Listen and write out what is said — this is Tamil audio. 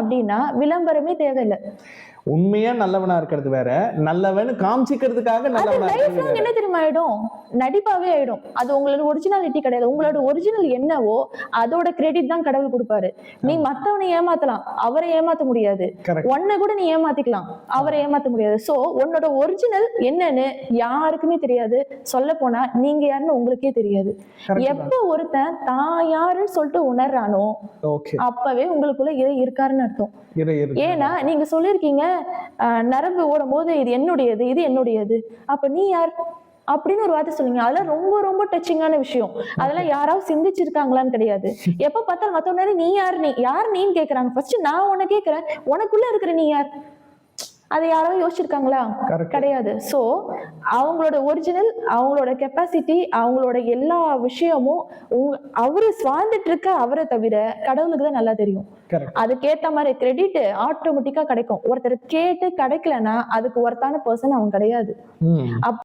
அப்படின்னா விளம்பரமே தேவையில்லை. உண்மையா நல்லவனா இருக்கிறது வேற நல்லவன் காமிச்சிக்கிறதுக்காக நல்லவனா. என்ன தெரியுமா ஆயிடும்? நடிப்பாவே ஆயிடும். அது உங்களோட ஒரிஜினாலிட்டி கிடையாது. உங்களோட ஒரிஜினல் என்னவோ அதோட கிரெடிட் தான் கடவுள் கொடுப்பாரு. நீ மத்தவனை ஏமாத்தலாம். அவரை ஏமாத்த முடியாது. உன்னை கூட நீ ஏமாத்திக்கலாம். அவரை ஏமாத்த முடியாது. சோ உன்னோட ஒரிஜினல் என்னன்னு யாருக்குமே தெரியாது. சொல்ல போனா நீங்க யாருன்னு உங்களுக்கே தெரியாது. எப்ப ஒருத்தன் தான் யாருன்னு சொல்லிட்டு உணர்றானோ அப்பவே உங்களுக்குள்ள இறை இருக்காருன்னு அர்த்தம். ஏன்னா நீங்க சொல்லிருக்கீங்க நரம்பு ஓடும் போது இது என்னுடையது இது என்னுடையது. அப்ப நீ யார்? அப்படின்னு ஒரு வார்த்தை சொல்லுங்க அதெல்லாம் ரொம்ப ரொம்ப டச்சிங்கான விஷயம். அதெல்லாம் யாராவது சிந்திச்சிருக்காங்களான்னு கிடையாது. எப்ப பார்த்தாலும் மத்தவங்க நீ யார்? நீ யார் நீன்னு கேக்குறாங்க. ஃபர்ஸ்ட் நான் உன்னை கேக்குறேன். உனக்குள்ள இருக்கிற நீ யார்? அதை யாராவது யோசிச்சிருக்காங்களா. கிடையாது. ஸோ அவங்களோட ஒரிஜினல் அவங்களோட கெப்பாசிட்டி அவங்களோட எல்லா விஷயமும் அவரு வாழ்ந்துட்டு இருக்க அவரை தவிர கடவுளுக்கு தான் நல்லா தெரியும். அதுக்கேத்த மாதிரி கிரெடிட் ஆட்டோமேட்டிக்கா கிடைக்கும். ஒருத்தர் கேட்டு கிடைக்கலன்னா அதுக்கு ஒருத்தான பர்சன் அவன் கிடையாது.